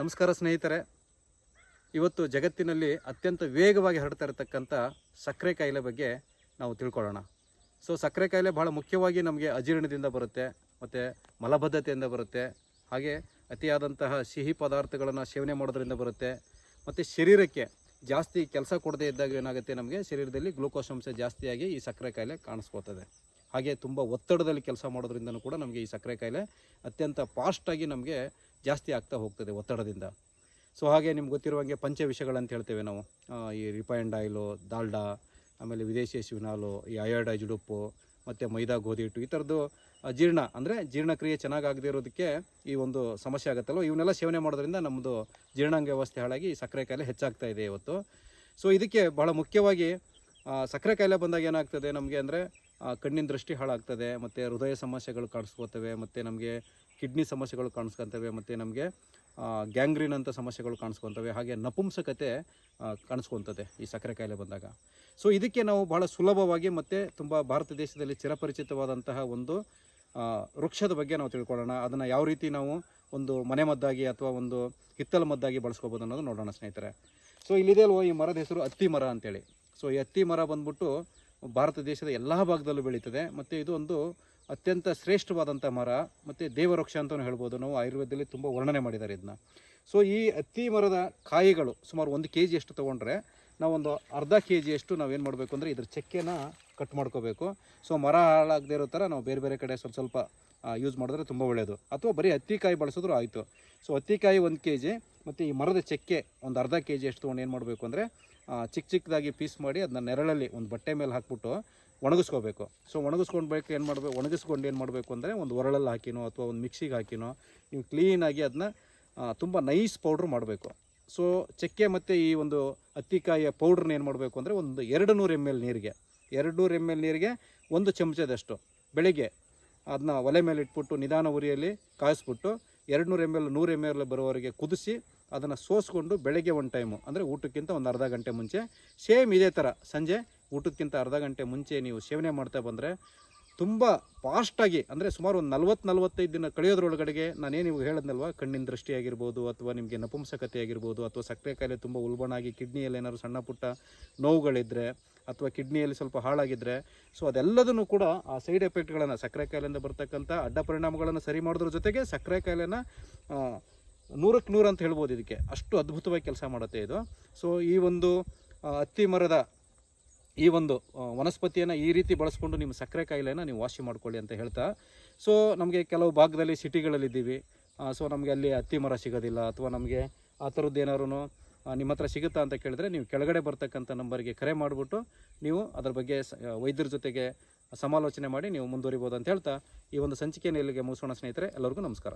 ನಮಸ್ಕಾರ ಸ್ನೇಹಿತರೆ. ಇವತ್ತು ಜಗತ್ತಿನಲ್ಲಿ ಅತ್ಯಂತ ವೇಗವಾಗಿ ಹರಡ್ತಾ ಇರತಕ್ಕಂಥ ಸಕ್ಕರೆ ಕಾಯಿಲೆ ಬಗ್ಗೆ ನಾವು ತಿಳ್ಕೊಳ್ಳೋಣ. ಸೊ ಸಕ್ಕರೆ ಕಾಯಿಲೆ ಬಹಳ ಮುಖ್ಯವಾಗಿ ನಮಗೆ ಅಜೀರ್ಣದಿಂದ ಬರುತ್ತೆ, ಮತ್ತು ಮಲಬದ್ಧತೆಯಿಂದ ಬರುತ್ತೆ, ಹಾಗೆ ಅತಿಯಾದಂತಹ ಸಿಹಿ ಪದಾರ್ಥಗಳನ್ನು ಸೇವನೆ ಮಾಡೋದ್ರಿಂದ ಬರುತ್ತೆ, ಮತ್ತು ಶರೀರಕ್ಕೆ ಜಾಸ್ತಿ ಕೆಲಸ ಕೊಡದೇ ಇದ್ದಾಗ ಏನಾಗುತ್ತೆ ನಮಗೆ? ಶರೀರದಲ್ಲಿ ಗ್ಲೂಕೋಸ್ ಅಂಶ ಜಾಸ್ತಿಯಾಗಿ ಈ ಸಕ್ಕರೆ ಕಾಯಿಲೆ ಕಾಣಿಸ್ಕೋತದೆ. ಹಾಗೆ ತುಂಬ ಒತ್ತಡದಲ್ಲಿ ಕೆಲಸ ಮಾಡೋದ್ರಿಂದನೂ ಕೂಡ ನಮಗೆ ಈ ಸಕ್ಕರೆ ಕಾಯಿಲೆ ಅತ್ಯಂತ ಫಾಸ್ಟಾಗಿ ನಮಗೆ ಜಾಸ್ತಿ ಆಗ್ತಾ ಹೋಗ್ತದೆ ಒತ್ತಡದಿಂದ. ಸೊ ಹಾಗೆ ನಿಮ್ಗೆ ಗೊತ್ತಿರುವಂಗೆ ಪಂಚ ವಿಷಯಗಳಂತ ಹೇಳ್ತೇವೆ ನಾವು. ಈ ರಿಫೈನ್ಡ್ ಆಯಿಲು ದಾಲ್ಡಾ, ಆಮೇಲೆ ವಿದೇಶಿ ಹಸುವಿನ ಈ ಅಯೋಡೈಜ್ ಉಪ್ಪು, ಮತ್ತು ಮೈದಾ ಗೋಧಿ ಹಿಟ್ಟು ಈ ಥರದ್ದು ಜೀರ್ಣ, ಅಂದರೆ ಜೀರ್ಣಕ್ರಿಯೆ ಚೆನ್ನಾಗಾಗದೇ ಇರೋದಕ್ಕೆ ಈ ಒಂದು ಸಮಸ್ಯೆ ಆಗುತ್ತಲ್ವ? ಇವನ್ನೆಲ್ಲ ಸೇವನೆ ಮಾಡೋದ್ರಿಂದ ನಮ್ಮದು ಜೀರ್ಣಾಂಗ ವ್ಯವಸ್ಥೆ ಹಾಳಾಗಿ ಸಕ್ಕರೆ ಕಾಯಿಲೆ ಹೆಚ್ಚಾಗ್ತಾ ಇದೆ ಇವತ್ತು. ಸೊ ಇದಕ್ಕೆ ಬಹಳ ಮುಖ್ಯವಾಗಿ ಸಕ್ಕರೆ ಕಾಯಿಲೆ ಬಂದಾಗ ಏನಾಗ್ತದೆ ನಮಗೆ ಅಂದರೆ ಕಣ್ಣಿನ ದೃಷ್ಟಿ ಹಾಳಾಗ್ತದೆ, ಮತ್ತು ಹೃದಯ ಸಮಸ್ಯೆಗಳು ಕಾಣಿಸ್ಕೋತವೆ, ಮತ್ತು ನಮಗೆ ಕಿಡ್ನಿ ಸಮಸ್ಯೆಗಳು ಕಾಣಿಸ್ಕೊತವೆ ಮತ್ತು ನಮಗೆ ಗ್ಯಾಂಗ್ರೀನ್ ಅಂತ ಸಮಸ್ಯೆಗಳು ಕಾಣಿಸ್ಕೊತವೆ, ಹಾಗೆ ನಪುಂಸಕತೆ ಕಾಣಿಸ್ಕೊತದೆ ಈ ಸಕ್ಕರೆ ಕಾಯಿಲೆ ಬಂದಾಗ. ಸೊ ಇದಕ್ಕೆ ನಾವು ಬಹಳ ಸುಲಭವಾಗಿ ಮತ್ತು ತುಂಬ ಭಾರತ ದೇಶದಲ್ಲಿ ಚಿರಪರಿಚಿತವಾದಂತಹ ಒಂದು ವೃಕ್ಷದ ಬಗ್ಗೆ ನಾವು ತಿಳ್ಕೊಳ್ಳೋಣ. ಅದನ್ನು ಯಾವ ರೀತಿ ನಾವು ಒಂದು ಮನೆ ಮದ್ದಾಗಿ ಅಥವಾ ಒಂದು ಹಿತ್ತಲ ಮದ್ದಾಗಿ ಬಳಸ್ಕೋಬೋದು ಅನ್ನೋದು ನೋಡೋಣ ಸ್ನೇಹಿತರೆ. ಸೊ ಇಲ್ಲಿದೆ ಅಲ್ವೋ ಈ ಮರದ ಹೆಸರು ಹತ್ತಿ ಮರ ಅಂತೇಳಿ. ಸೊ ಈ ಹತ್ತಿ ಮರ ಬಂದ್ಬಿಟ್ಟು ಭಾರತ ದೇಶದ ಎಲ್ಲ ಭಾಗದಲ್ಲೂ ಬೆಳೀತದೆ. ಮತ್ತು ಇದು ಒಂದು ಅತ್ಯಂತ ಶ್ರೇಷ್ಠವಾದಂಥ ಮರ ಮತ್ತು ದೇವವೃಕ್ಷ ಅಂತಲೂ ಹೇಳ್ಬೋದು. ನಾವು ಆಯುರ್ವೇದದಲ್ಲಿ ತುಂಬ ವರ್ಣನೆ ಮಾಡಿದ್ದಾರೆ ಇದನ್ನ ಸೊ ಈ ಹತ್ತಿ ಮರದ ಕಾಯಿಗಳು ಸುಮಾರು ಒಂದು ಕೆ ಜಿಯಷ್ಟು ತೊಗೊಂಡ್ರೆ ನಾವೊಂದು ಅರ್ಧ ಕೆ ಜಿಯಷ್ಟು ನಾವೇನು ಮಾಡಬೇಕು ಅಂದರೆ ಇದ್ರ ಚಕ್ಕೆನ ಕಟ್ ಮಾಡ್ಕೋಬೇಕು. ಸೊ ಮರ ಹಾಳಾಗದೇ ಇರೋ ಥರ ನಾವು ಬೇರೆ ಬೇರೆ ಕಡೆ ಸ್ವಲ್ಪ ಸ್ವಲ್ಪ ಯೂಸ್ ಮಾಡಿದ್ರೆ ತುಂಬ ಒಳ್ಳೆಯದು ಅಥವಾ ಬರೀ ಹತ್ತಿಕಾಯಿ ಬಳಸಿದ್ರು ಆಯಿತು. ಸೊ ಹತ್ತಿಕಾಯಿ ಒಂದು ಕೆ ಜಿ ಮತ್ತು ಈ ಮರದ ಚಕ್ಕೆ ಒಂದು ಅರ್ಧ ಕೆ ಜಿಯಷ್ಟು ತೊಗೊಂಡು ಏನು ಮಾಡಬೇಕು ಅಂದರೆ ಚಿಕ್ಕ ಚಿಕ್ಕದಾಗಿ ಪೀಸ್ ಮಾಡಿ ಅದನ್ನ ನೆರಳಲ್ಲಿ ಒಂದು ಬಟ್ಟೆ ಮೇಲೆ ಹಾಕ್ಬಿಟ್ಟು ಒಣಗಿಸ್ಕೋಬೇಕು. ಸೊ ಒಣಗಿಸ್ಕೊಂಡ್ಬೇಕು ಏನು ಮಾಡಬೇಕು? ಒಣಗಿಸ್ಕೊಂಡು ಏನು ಮಾಡಬೇಕು ಅಂದರೆ ಒಂದು ಒರಳಲ್ಲಿ ಹಾಕಿನೋ ಅಥವಾ ಒಂದು ಮಿಕ್ಸಿಗೆ ಹಾಕಿನೋ, ನೀವು ಕ್ಲೀನಾಗಿ ಅದನ್ನ ತುಂಬ ನೈಸ್ ಪೌಡ್ರ್ ಮಾಡಬೇಕು. ಸೊ ಚಕ್ಕೆ ಮತ್ತು ಈ ಒಂದು ಹತ್ತಿಕಾಯಿಯ ಪೌಡ್ರನ್ನ ಏನು ಮಾಡಬೇಕು ಅಂದರೆ ಒಂದು ಎರಡು ನೂರು ಎಂ ಎಲ್ ನೀರಿಗೆ ಎರಡು ನೂರು ಎಂ ಎಲ್ ನೀರಿಗೆ ಒಂದು ಚಮಚದಷ್ಟು ಬೆಳಿಗ್ಗೆ ಅದನ್ನ ಒಲೆ ಮೇಲೆ ಇಟ್ಬಿಟ್ಟು ನಿಧಾನ ಉರಿಯಲ್ಲಿ ಕಾಯಿಸ್ಬಿಟ್ಟು ಎರಡು ನೂರು ಎಂ ಎಲ್ ನೂರು ಎಂ ಎಲ್ ಬರೋವರೆಗೆ ಕುದಿಸಿ ಅದನ್ನು ಸೋಸ್ಕೊಂಡು ಬೆಳಗ್ಗೆ ಒಂದು ಟೈಮು ಅಂದರೆ ಊಟಕ್ಕಿಂತ ಒಂದು ಅರ್ಧ ಗಂಟೆ ಮುಂಚೆ ಸೇಮ್ ಇದೇ ಥರ ಸಂಜೆ ಊಟಕ್ಕಿಂತ ಅರ್ಧ ಗಂಟೆ ಮುಂಚೆ ನೀವು ಸೇವನೆ ಮಾಡ್ತಾ ಬಂದರೆ ತುಂಬ ಫಾಸ್ಟಾಗಿ ಅಂದರೆ ಸುಮಾರು ಒಂದು ನಲ್ವತ್ತು ನಲ್ವತ್ತೈದು ದಿನ ಕಳೆಯೋದ್ರೊಳಗಡೆಗೆ ನಾನೇನು ನೀವು ಹೇಳಿದ್ನಲ್ವ? ಕಣ್ಣಿನ ದೃಷ್ಟಿ ಆಗಿರ್ಬೋದು ಅಥವಾ ನಿಮಗೆ ನಪುಂಸಕತೆ ಆಗಿರ್ಬೋದು ಅಥವಾ ಸಕ್ಕರೆ ಕಾಯಿಲೆ ತುಂಬ ಉಲ್ಬಣಾಗಿ, ಕಿಡ್ನಿಯಲ್ಲಿ ಏನಾದ್ರು ಸಣ್ಣ ಪುಟ್ಟ ನೋವುಗಳಿದ್ದರೆ ಅಥವಾ ಕಿಡ್ನಿಯಲ್ಲಿ ಸ್ವಲ್ಪ ಹಾಳಾಗಿದ್ದರೆ ಸೊ ಅದೆಲ್ಲದನ್ನು ಕೂಡ ಆ ಸೈಡ್ ಎಫೆಕ್ಟ್ಗಳನ್ನು ಸಕ್ಕರೆ ಕಾಯಿಲೆಯಿಂದ ಬರ್ತಕ್ಕಂಥ ಅಡ್ಡ ಪರಿಣಾಮಗಳನ್ನು ಸರಿ ಮಾಡೋದ್ರ ಜೊತೆಗೆ ಸಕ್ಕರೆ ಕಾಯಿಲೆನ ನೂರಕ್ಕೆ ನೂರು ಅಂತ ಹೇಳ್ಬೋದು ಇದಕ್ಕೆ. ಅಷ್ಟು ಅದ್ಭುತವಾಗಿ ಕೆಲಸ ಮಾಡುತ್ತೆ ಇದು. ಸೊ ಈ ಒಂದು ಅತ್ತಿ ಮರದ ಈ ಒಂದು ವನಸ್ಪತಿಯನ್ನು ಈ ರೀತಿ ಬಳಸ್ಕೊಂಡು ನಿಮ್ಮ ಸಕ್ಕರೆ ಕಾಯಿಲೆನ ನೀವು ವಾಸಿ ಮಾಡ್ಕೊಳ್ಳಿ ಅಂತ ಹೇಳ್ತಾ. ಸೊ ನಮಗೆ ಕೆಲವು ಭಾಗದಲ್ಲಿ ಸಿಟಿಗಳಲ್ಲಿದ್ದೀವಿ. ಸೊ ನಮಗೆ ಅಲ್ಲಿ ಹತ್ತಿ ಮರ ಸಿಗೋದಿಲ್ಲ ಅಥವಾ ನಮಗೆ ಆ ಥರದ್ದು ಏನಾರು ನಿಮ್ಮ ಹತ್ರ ಸಿಗುತ್ತಾ ಅಂತ ಕೇಳಿದ್ರೆ ನೀವು ಕೆಳಗಡೆ ಬರ್ತಕ್ಕಂಥ ನಂಬರ್ಗೆ ಕರೆ ಮಾಡಿಬಿಟ್ಟು ನೀವು ಅದ್ರ ಬಗ್ಗೆ ವೈದ್ಯರ ಜೊತೆಗೆ ಸಮಾಲೋಚನೆ ಮಾಡಿ ನೀವು ಮುಂದುವರಿಬೋದು ಅಂತ ಹೇಳ್ತಾ. ಈ ಒಂದು ಸಂಚಿಕೆಯನ್ನು ಇಲ್ಲಿಗೆ ಮುಗಿಸೋಣ ಸ್ನೇಹಿತರೆ, ಎಲ್ಲರಿಗೂ ನಮಸ್ಕಾರ.